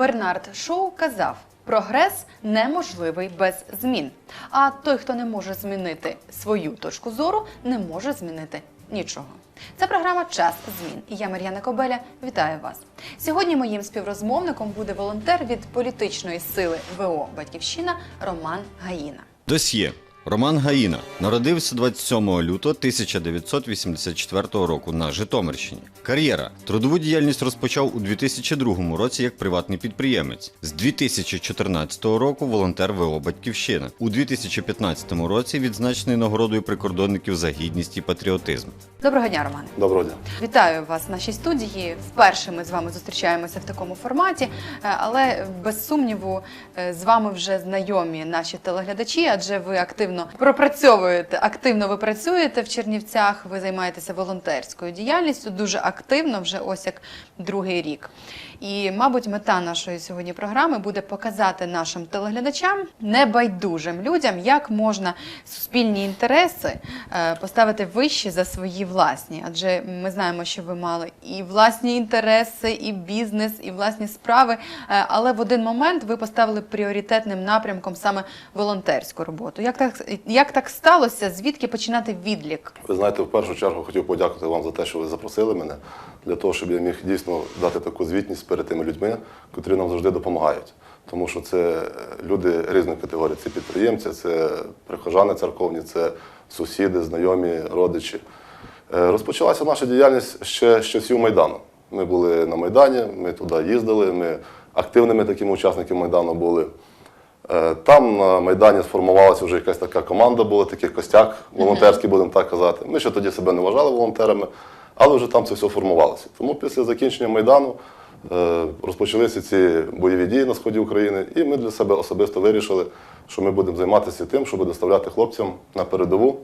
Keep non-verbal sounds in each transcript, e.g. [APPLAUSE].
Бернард Шоу казав: прогрес неможливий без змін. А той, хто не може змінити свою точку зору, не може змінити нічого. Це програма Час змін. І я Мар'яна Кобеля. Вітаю вас. Сьогодні моїм співрозмовником буде волонтер від політичної сили ВО Батьківщина Роман Гаїна. Досьє. Роман Гаїна народився 27 лютого 1984 року на Житомирщині. Кар'єра. Трудову діяльність розпочав у 2002 році як приватний підприємець. З 2014 року волонтер ВО Батьківщина. У 2015 році відзначений нагородою прикордонників за гідність і патріотизм. Доброго дня, Романе. Доброго дня. Вітаю вас в нашій студії. Вперше ми з вами зустрічаємося в такому форматі, е, але без сумніву е, з вами вже знайомі наші телеглядачі, адже ви активно пропрацьовуєте, активно ви працюєте в Чернівцях. Ви займаєтеся волонтерською діяльністю дуже активно, вже ось як другий рік. І, мабуть, мета нашої сьогодні програми буде показати нашим телеглядачам, небайдужим людям, як можна суспільні інтереси е, поставити вище за свої власні. Адже ми знаємо, що ви мали і власні інтереси, і бізнес, і власні справи. е, Але в один момент ви поставили пріоритетним напрямком саме волонтерську роботу. Як так, як так сталося? Звідки починати відлік? Ви знаєте, в першу чергу хотів подякувати вам за те, що ви запросили мене, для того, щоб я міг дійсно дати таку звітність перед тими людьми, котрі нам завжди допомагають. Тому що це люди різної категорії. Це підприємці, це прихожани церковні, це сусіди, знайомі, родичі. Е, Розпочалася наша діяльність ще з часів Майдану. Ми були на Майдані, ми туди їздили, ми активними такими учасниками Майдану були. Е, Там на Майдані сформувалася вже якась така команда, була такий костяк волонтерський, будемо так казати. Ми ще тоді себе не вважали волонтерами, але вже там це все формувалося. Тому після закінчення Майдану е, розпочалися ці бойові дії на сході України, і ми для себе особисто вирішили, що ми будемо займатися тим, щоб доставляти хлопцям на передову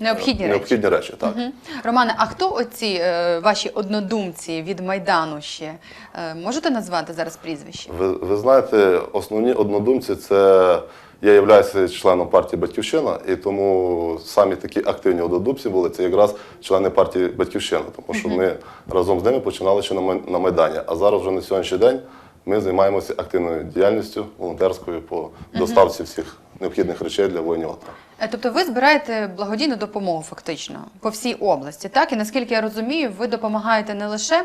Необхідні речі. необхідні речі. Так. Мгм. Романе, а хто оці е, ваші однодумці від Майдану ще? Е, можете назвати зараз прізвище? Ви, ви знаєте, основні однодумці це я являюся членом партії Батьківщина, і тому самі такі активні однодумці були це якраз члени партії Батьківщина, тому що ми разом з ними починали ще на Майдані. А зараз вже на сьогоднішній день ми займаємося активною діяльністю волонтерською по доставці всіх необхідних речей для воїнів. АТО. Е, Тобто ви збираєте благодійну допомогу фактично по всій області, так? І наскільки я розумію, ви допомагаєте не лише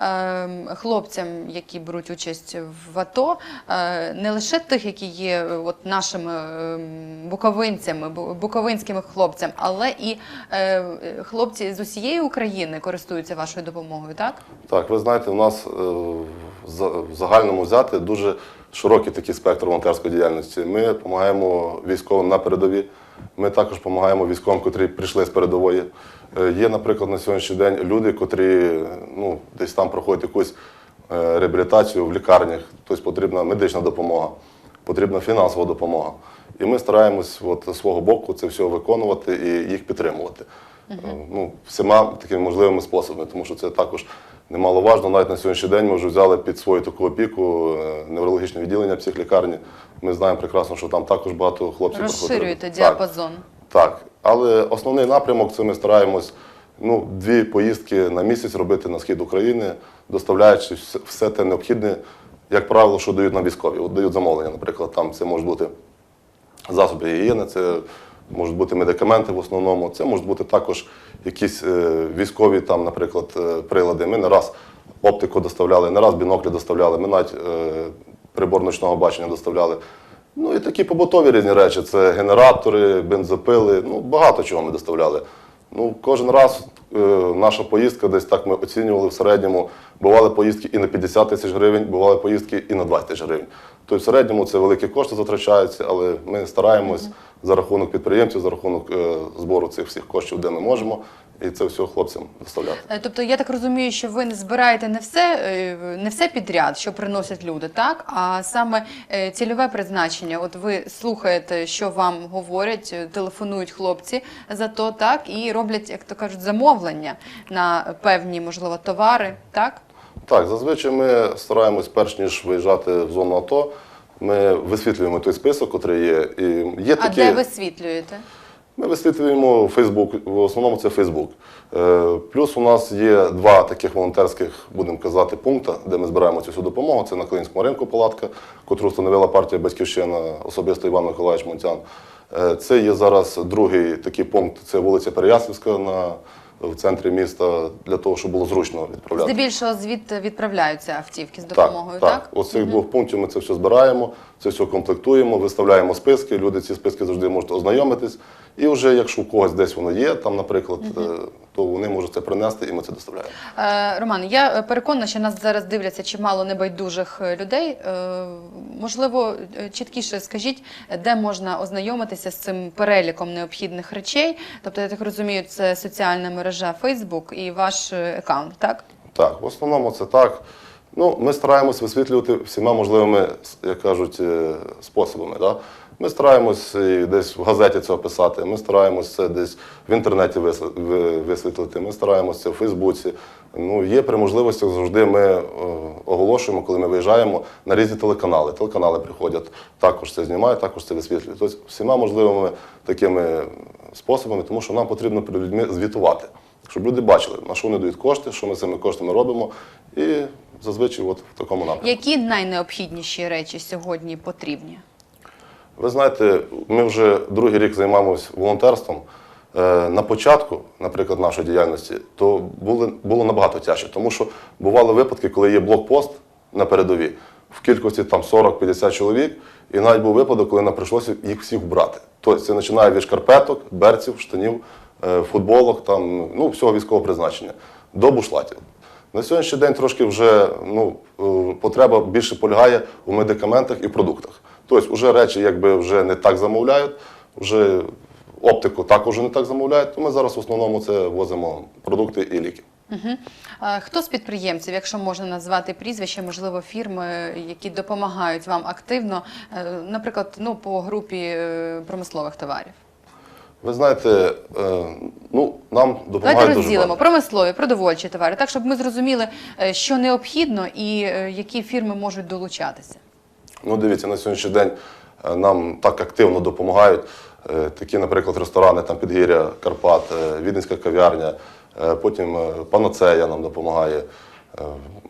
е, хлопцям, які беруть участь в АТО, е, не лише тих, які є е, от нашими е, буковинцями, буковинськими хлопцям, але і е, хлопці з усієї України користуються вашою допомогою, так? Так, ви знаєте, у нас е, в загальному взяти дуже широкий такий спектр волонтерської діяльності. Ми допомагаємо військовим на передові. Ми також допомагаємо військовим, котрі прийшли з передової. Е, Є, наприклад, на сьогоднішній день люди, котрі ну, десь там проходять якусь е, реабілітацію в лікарнях, тобто потрібна медична допомога, потрібна фінансова допомога. І ми стараємось от, з свого боку це все виконувати і їх підтримувати. Е, Ну, всіма такими можливими способами, тому що це також немаловажно. Навіть на сьогоднішній день ми вже взяли під свою таку опіку е, неврологічне відділення психлікарні. Ми знаємо прекрасно, що там також багато хлопців Розширюєте діапазон. Так, так. Але основний напрямок це ми стараємось ну, дві поїздки на місяць робити на схід України, доставляючи все- все те необхідне, як правило, що дають нам військові. От дають замовлення, наприклад, там це можуть бути засоби гігієни, це можуть бути медикаменти в основному, це можуть бути також якісь е, військові, там, наприклад, е, прилади. Ми не раз оптику доставляли, не раз біноклі доставляли, ми навіть е, прибор ночного бачення доставляли. Ну і такі побутові різні речі: це генератори, бензопили, ну багато чого ми доставляли. Ну, кожен раз е, наша поїздка, десь так ми оцінювали в середньому. Бували поїздки і на 50 тисяч гривень, бували поїздки і на 20 тисяч гривень. Тобто в середньому це великі кошти затрачаються, але ми стараємось за рахунок підприємців, за рахунок е, збору цих всіх коштів, де ми можемо, і це все хлопцям доставляти. Е, Тобто я так розумію, що ви не збираєте не все, е, не все підряд, що приносять люди, так? А саме е, цільове призначення. От ви слухаєте, що вам говорять, телефонують хлопці за то, так, і роблять, як то кажуть, замовлення на певні, можливо, товари, так? Так, зазвичай ми стараємось, перш ніж виїжджати в зону АТО, ми висвітлюємо той список, який є. І є А де висвітлюєте? Ми висвітлюємо Фейсбук, в основному це Фейсбук. Плюс у нас є два таких волонтерських, будемо казати, пункти, де ми збираємо цю всю допомогу. Це на Клинському ринку палатка, яку встановила партія Батьківщина, особисто Іван Миколаївич Мунтян. Е, Це є зараз другий такий пункт, це вулиця Переяслівська на, в центрі міста, для того, щоб було зручно відправляти. Здебільшого звідти відправляються автівки з допомогою, так, так? Ось цих двох пунктів ми це все збираємо, це все комплектуємо, виставляємо списки. Люди ці списки завжди можуть ознайомитись. І вже якщо у когось десь воно є, там, наприклад, то вони можуть це принести і ми це доставляємо. Е, Роман, я переконана, що нас зараз дивляться чимало небайдужих е, людей. Е, Можливо, чіткіше скажіть, де можна ознайомитися з цим переліком необхідних речей. Тобто, я так розумію, це соціальна мережа Facebook і ваш аккаунт, так? Так, в основному це так. Ну, ми стараємось висвітлювати всіма можливими, як кажуть, способами. Да? Ми стараємось десь в газеті це описати, ми стараємось це десь в інтернеті висві- висвітлити, ми стараємось це в Фейсбуці. Ну, є при можливостях завжди ми е, оголошуємо, коли ми виїжджаємо на різні телеканали. Телеканали приходять, також це знімають, також це висвітлюють. Тобто всіма можливими такими способами, тому що нам потрібно перед людьми звітувати щоб люди бачили, на що вони дають кошти, що ми з цими коштами робимо, і зазвичай от в такому напрямку. Які найнеобхідніші речі сьогодні потрібні? Ви знаєте, ми вже другий рік займаємося волонтерством. Е, На початку, наприклад, нашої діяльності, то було, було набагато тяжче, тому що бували випадки, коли є блокпост на передовій в кількості там 40-50 чоловік, і навіть був випадок, коли нам прийшлося їх всіх вбрати. Тобто це починає від шкарпеток, берців, штанів, е, футболок, там, ну, всього військового призначення, до бушлатів. На сьогоднішній день трошки вже ну, е, потреба більше полягає у медикаментах і продуктах. Тобто, вже речі якби вже не так замовляють, вже оптику також не так замовляють, то ми зараз в основному це возимо продукти і ліки. Угу. Хто з підприємців, якщо можна назвати прізвище, можливо, фірми, які допомагають вам активно, е, наприклад, ну, по групі е, промислових товарів? Ви знаєте, е, ну, нам допомагають Давайте розділимо промислові, продовольчі товари, так щоб ми зрозуміли, що необхідно і які фірми можуть долучатися. Ну, дивіться, на сьогоднішній день е, нам так активно допомагають е, такі, наприклад, ресторани там Підгір'я, Карпат, е, Віденська кав'ярня, потім Панацея нам допомагає,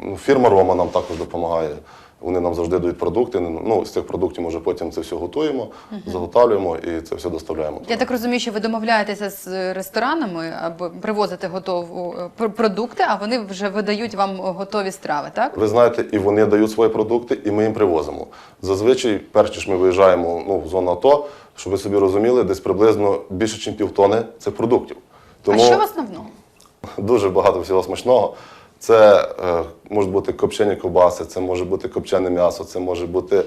ну, фірма Рома нам також допомагає. Вони нам завжди дають продукти. Ну, з цих продуктів ми вже потім це все готуємо, заготовлюємо і це все доставляємо. Я так розумію, що ви домовляєтеся з ресторанами або привозите готову е, продукти, а вони вже видають вам готові страви, так? Ви знаєте, і вони дають свої продукти, і ми їм привозимо. Зазвичай, перш ніж ми виїжджаємо ну, в зону АТО, щоб ви собі розуміли, десь приблизно більше, ніж півтони це продуктів. А що в основному? [LAUGHS] дуже багато всього смачного. Це е, можуть бути копчені ковбаси, це може бути копчене м'ясо, це може бути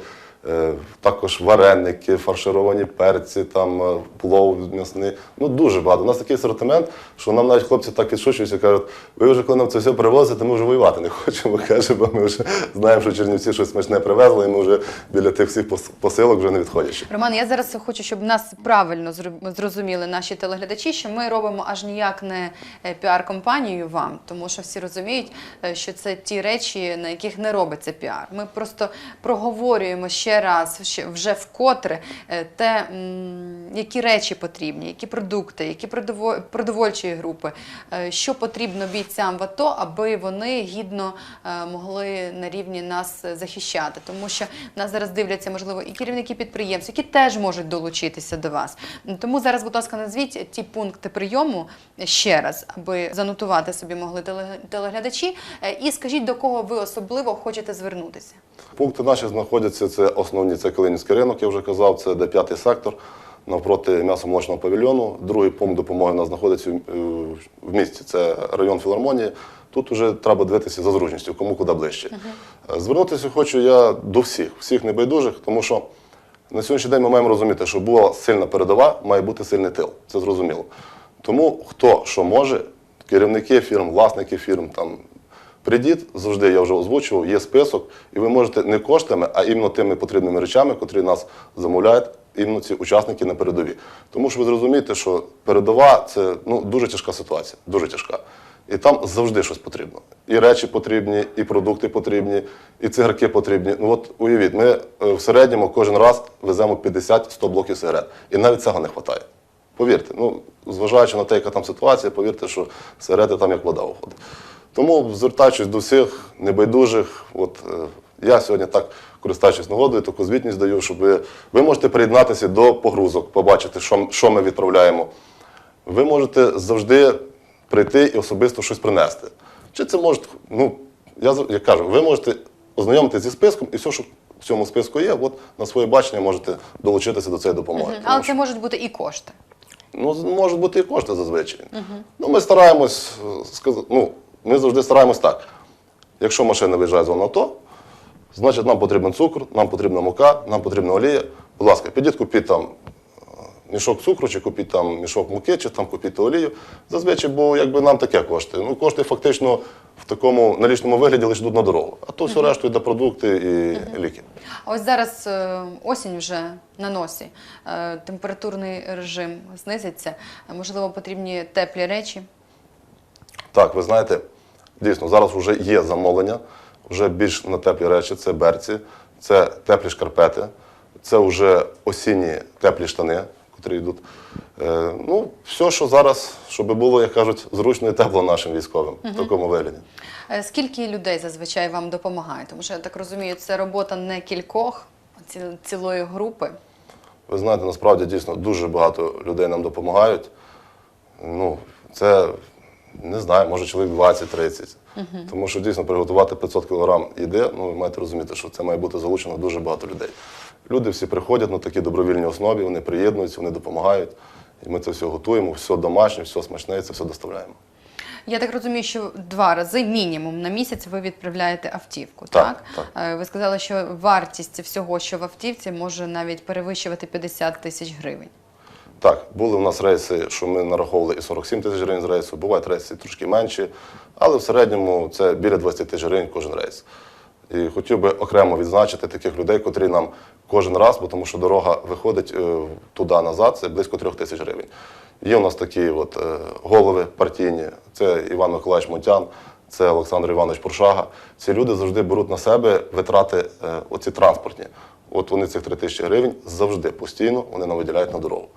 також вареники, фаршировані перці, там е, плов м'ясний. Ну дуже багато. У нас такий асортимент, що нам навіть хлопці так підшучуються, кажуть, ви вже коли нам це все привозите, ми вже воювати не [LAUGHS] хочемо. [LAUGHS] Каже, бо ми вже знаємо, що Чернівці щось смачне привезли, і ми вже біля тих всіх посилок вже не відходячи. Роман, я зараз хочу, щоб нас правильно зрозуміли наші телеглядачі, що ми робимо аж ніяк не е, піар-компанію вам, тому що всі розуміють, е, що це ті речі, на яких не робиться піар. Ми просто проговорюємо ще раз, вже вкотре е, те, які речі потрібні, які продукти, які продово- продовольчі групи, е, що потрібно бійцям в АТО, аби вони гідно е, могли на рівні нас захищати. Тому що нас зараз дивляться, можливо, і керівники підприємств, які теж можуть долучитися до вас. Тому зараз, будь ласка, назвіть ті пункти прийому ще раз, аби занотувати собі могли теле- телеглядачі. І скажіть, до кого ви особливо хочете звернутися. Пункти наші знаходяться, це основні, це Калинівський ринок, я вже казав, це де п'ятий сектор, навпроти м'ясо-молочного павільйону. Другий пункт допомоги у нас знаходиться е, в місті, це район філармонії. Тут вже треба дивитися за зручністю, кому куди ближче. Е, Звернутися хочу я до всіх, всіх небайдужих, тому що на сьогоднішній день ми маємо розуміти, що була сильна передова, має бути сильний тил. Це зрозуміло. Тому хто що може, керівники фірм, власники фірм, там, Прийдіть, завжди я вже озвучував, є список, і ви можете не коштами, а іменно тими потрібними речами, котрі нас замовляють, іменно ці учасники на передові. Тому що ви зрозумієте, що передова це ну, дуже тяжка ситуація, дуже тяжка. І там завжди щось потрібно. І речі потрібні, і продукти потрібні, і цигарки потрібні. Ну от уявіть, ми е, в середньому кожен раз веземо 50-100 блоків сигарет. І навіть цього не вистачає. Повірте, ну, зважаючи на те, яка там ситуація, повірте, що сигарети там як вода виходить. Тому, звертаючись до всіх небайдужих, от е, я сьогодні так користуючись нагодою, таку звітність даю, щоб ви, ви можете приєднатися до погрузок, побачити, що, що ми відправляємо. Ви можете завжди прийти і особисто щось принести. Чи це може, ну, я, я кажу, ви можете ознайомитися зі списком, і все, що в цьому списку є, от на своє бачення можете долучитися до цієї допомоги. Тому Але що- це можуть бути і кошти. Ну, можуть бути і кошти зазвичай. Ну, ми стараємось е, сказати, ну, ми завжди стараємось так. Якщо машина виїжджає з АТО, значить нам потрібен цукор, нам потрібна мука, нам потрібна олія. Будь ласка, підіть купіть там е, мішок цукру, чи купіть там мішок муки, чи там купіть олію. Зазвичай, бо якби нам таке коштує. Ну, кошти фактично в такому налічному вигляді лише йдуть на дорогу. А то все решту йде продукти і ліки. А ось зараз е, осінь вже на носі, е, температурний режим знизиться. Можливо, потрібні теплі речі. Так, ви знаєте, дійсно, зараз вже є замовлення, вже більш на теплі речі, це берці, це теплі шкарпети, це вже осінні теплі штани, котрі йдуть. Е, ну, все, що зараз, щоб було, як кажуть, зручно і тепло нашим військовим в такому вигляді. Е, Скільки людей зазвичай вам допомагає? Тому що я так розумію, це робота не кількох, а ці- цілої групи. Ви знаєте, насправді дійсно дуже багато людей нам допомагають. Ну, це не знаю, може чоловік 20-30. Тому що дійсно приготувати 500 кг їди, ну ви маєте розуміти, що це має бути залучено дуже багато людей. Люди всі приходять на такій добровільній основі, вони приєднуються, вони допомагають. І ми це все готуємо, все домашнє, все смачне, і це все доставляємо. Я так розумію, що два рази мінімум на місяць ви відправляєте автівку. Так, Так, Е, ви сказали, що вартість всього, що в автівці, може навіть перевищувати 50 тисяч гривень. Так, були у нас рейси, що ми нараховували і 47 тисяч гривень з рейсу, бувають рейси трошки менші, але в середньому це біля 20 тисяч гривень кожен рейс. І хотів би окремо відзначити таких людей, котрі нам кожен раз, бо тому що дорога виходить е, туди-назад, це близько трьох тисяч гривень. Є у нас такі от, е, голови партійні, це Іван Миколаївич Монтян, це Олександр Іванович Пуршага. Ці люди завжди беруть на себе витрати е, оці транспортні. От вони цих 3 тисячі гривень завжди постійно вони нам виділяють на дорогу.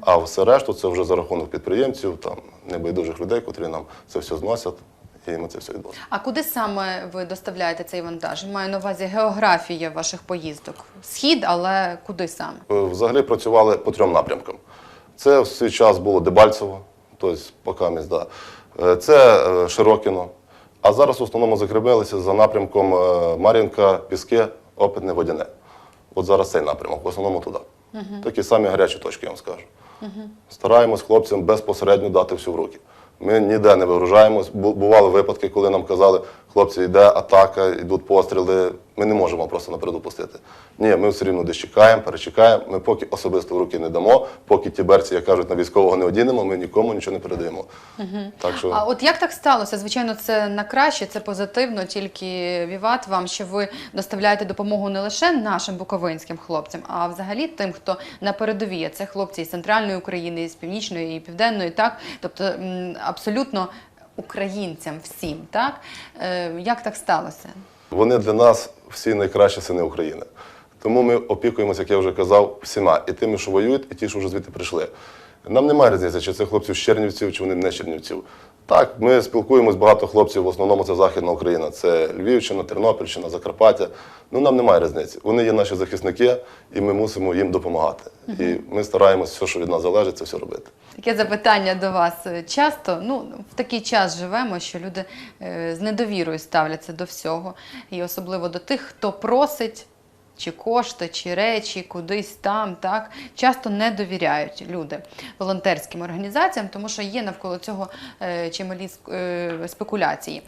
А все решту це вже за рахунок підприємців, там небайдужих людей, котрі нам це все зносять, і ми це все відвозимо. А куди саме ви доставляєте цей вантаж? Маю на увазі географія ваших поїздок. Схід, але куди саме? Е, Взагалі працювали по трьом напрямкам. Це в свій час було Дебальцево, тобто поки мізда. Це е, Широкіно. А зараз в основному закріпилися за напрямком е, Мар'їнка, Піски, Опитне, Водяне. От зараз цей напрямок, в основному туди. Такі самі гарячі точки, я вам скажу. Стараємось хлопцям безпосередньо дати все в руки. Ми ніде не вигружаємось. Бували випадки, коли нам казали, хлопці, йде атака, йдуть постріли. Ми не можемо просто напереду пустити. Ні, ми все рівно десь чекаємо, перечекаємо. Ми поки особисто в руки не дамо, поки ті берці, як кажуть, на військового не одінемо, ми нікому нічого не передаємо. Так що А от як так сталося? Звичайно, це на краще, це позитивно, тільки віват вам, що ви доставляєте допомогу не лише нашим буковинським хлопцям, а взагалі тим, хто на передовій. Це хлопці із центральної України, із північної і південної, так тобто абсолютно українцям всім, так е, як так сталося? Вони для нас всі найкращі сини України. Тому ми опікуємося, як я вже казав, всіма. І тими, що воюють, і ті, що вже звідти прийшли. Нам немає різниці, чи це хлопці з Чернівців, чи вони не з Чернівців. Так, ми спілкуємось, багато хлопців, в основному це Західна Україна, це Львівщина, Тернопільщина, Закарпаття. Ну нам немає різниці. Вони є наші захисники, і ми мусимо їм допомагати. І ми стараємось все, що від нас залежить, це все робити. Таке запитання до вас часто. Ну, в такий час живемо, що люди е, з недовірою ставляться до всього, і особливо до тих, хто просить. Чи кошти, чи речі, кудись там, так часто не довіряють люди волонтерським організаціям, тому що є навколо цього е, чималі е, спекуляції.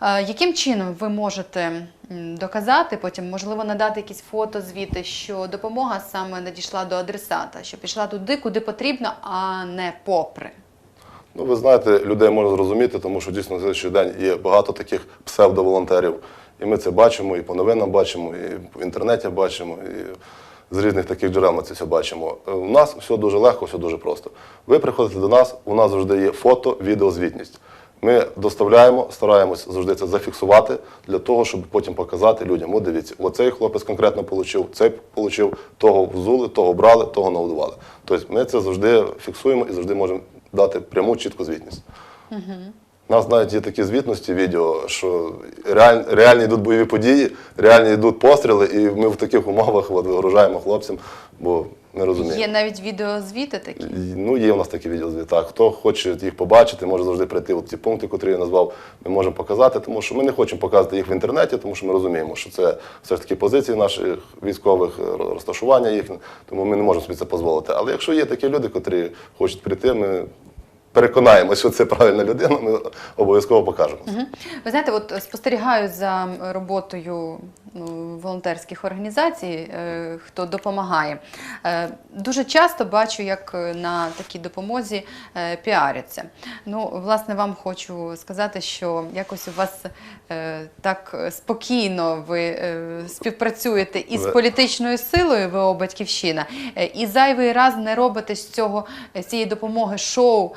Е, яким чином ви можете доказати, потім можливо надати якісь фото звіти, що допомога саме надійшла до адресата, що пішла туди, куди потрібно, а не попри? Ну, ви знаєте, людей можна зрозуміти, тому що дійсно на сьогоднішній день є багато таких псевдоволонтерів. І ми це бачимо, і по новинам бачимо, і в інтернеті бачимо, і з різних таких джерел ми це все бачимо. Е, У нас все дуже легко, все дуже просто. Ви приходите до нас, у нас завжди є фото, відеозвітність. Ми доставляємо, стараємось завжди це зафіксувати для того, щоб потім показати людям. От дивіться, оцей хлопець конкретно отримав, цей отримав, того взули, того брали, того нагодували. Тобто ми це завжди фіксуємо і завжди можемо дати пряму чітку звітність. У нас навіть є такі звітності відео, що реаль, реальні йдуть бойові події, реальні йдуть постріли, і ми в таких умовах от, вигружаємо хлопцям, бо не розуміємо. Є навіть відеозвіти такі. Ну, є у нас такі відеозвіти. Так, хто хоче їх побачити, може завжди прийти в ті пункти, які я назвав, ми можемо показати, тому що ми не хочемо показувати їх в інтернеті, тому що ми розуміємо, що це все ж таки позиції наших військових, розташування їхнє, тому ми не можемо собі це дозволити. Але якщо є такі люди, котрі хочуть прийти, ми переконаємося, що це правильна людина, ми обов'язково покажемо. Ви знаєте, от спостерігаю за роботою волонтерських організацій, е, хто допомагає. Е, дуже часто бачу, як на такій допомозі е, піаряться. Ну, власне, вам хочу сказати, що якось у вас так спокійно ви співпрацюєте із політичною силою ВО Батьківщина, і зайвий раз не робите з цього з цієї допомоги шоу,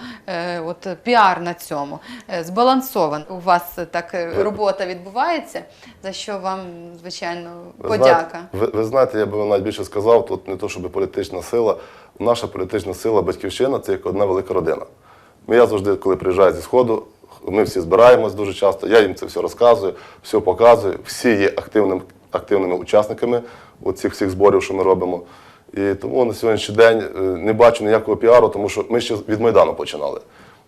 от піар на цьому. Е, Збалансован у вас так робота відбувається, за що вам, звичайно, Ви подяка. Ви, ви знаєте, я би вам більше сказав, тут не то, щоб політична сила. Наша політична сила батьківщина це як одна велика родина. Ну, Я завжди, коли приїжджаю зі Сходу, ми всі збираємось дуже часто, я їм це все розказую, все показую. Всі є активним, активними учасниками цих всіх зборів, що ми робимо. І тому на сьогоднішній день е, не бачу ніякого піару, тому що ми ще від Майдану починали.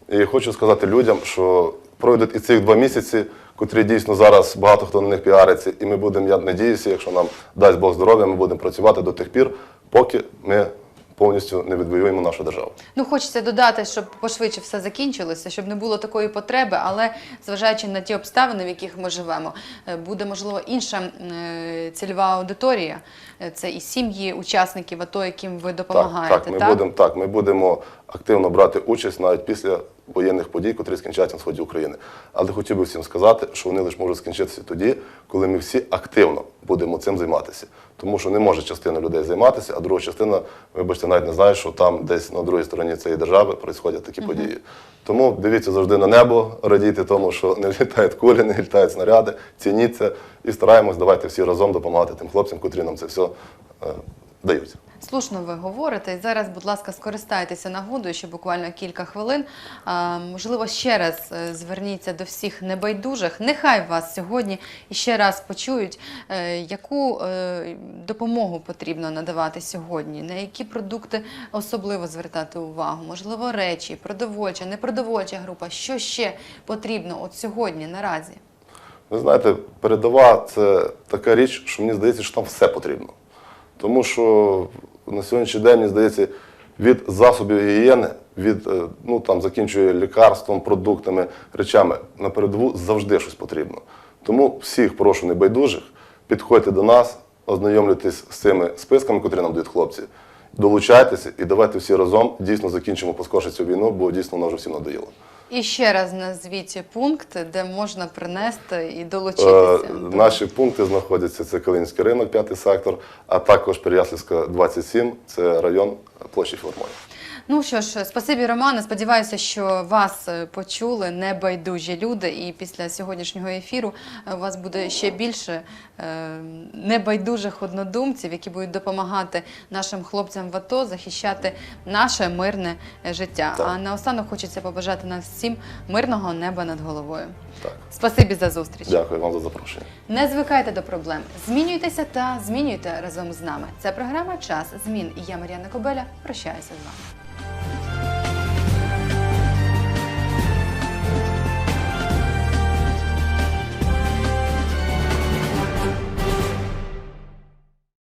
І хочу сказати людям, що пройдуть і цих два місяці, котрі дійсно зараз багато хто на них піариться, і ми будемо, я надіюся, якщо нам дасть Бог здоров'я, ми будемо працювати до тих пір, поки ми повністю не відвоюємо нашу державу. Ну, хочеться додати, щоб пошвидше все закінчилося, щоб не було такої потреби, але зважаючи на ті обставини, в яких ми живемо, е, буде можливо інша е, цільова аудиторія. Е, Це і сім'ї учасників АТО, яким ви допомагаєте. Так, так, ми будемо так, ми будемо активно брати участь навіть після воєнних подій, котрі скінчаться на сході України. Але хотів би всім сказати, що вони лише можуть скінчитися тоді, коли ми всі активно будемо цим займатися. Тому що не може частина людей займатися, а друга частина, вибачте, навіть не знає, що там десь на другій стороні цієї держави відбуваються такі події. Тому дивіться завжди на небо, радійте тому, що не літають кулі, не літають снаряди, цініть це і стараємось, давайте всі разом допомагати тим хлопцям, котрі нам це все е, дають. Слушно ви говорите. І зараз, будь ласка, скористайтеся нагодою, ще буквально кілька хвилин. А, можливо, ще раз е, зверніться до всіх небайдужих. Нехай вас сьогодні іще раз почують, е, яку е, допомогу потрібно надавати сьогодні, на які продукти особливо звертати увагу, можливо, речі, продовольча, непродовольча група. Що ще потрібно от сьогодні наразі? Ви знаєте, передова це така річ, що мені здається, що там все потрібно. Тому що на сьогоднішній день, мені здається, від засобів гігієни, від е, ну там закінчує лікарством, продуктами, речами на передову завжди щось потрібно. Тому всіх прошу небайдужих, підходьте до нас, ознайомлюйтесь з цими списками, котрі нам дають хлопці. Долучайтеся і давайте всі разом дійсно закінчимо поскорше цю війну, бо дійсно вона вже всім надоїла. І ще раз назвіть пункти, де можна принести і Е, долучитися. до- Наші пункти знаходяться це Калинський ринок, п'ятий сектор, а також Переяслівська 27, це район площі Філармонії. Ну що ж, спасибі, Романе. Сподіваюся, що вас е, почули небайдужі люди, і після сьогоднішнього ефіру е, у вас буде ще більше е, небайдужих однодумців, які будуть допомагати нашим хлопцям в АТО захищати наше мирне життя. Так. А наостанок хочеться побажати нам всім мирного неба над головою. Так, Спасибі за зустріч. дякую вам за запрошення. Не звикайте до проблем. Змінюйтеся та змінюйте разом з нами. Це програма Час змін. І я, Мар'яна Кобеля, прощаюся з вами.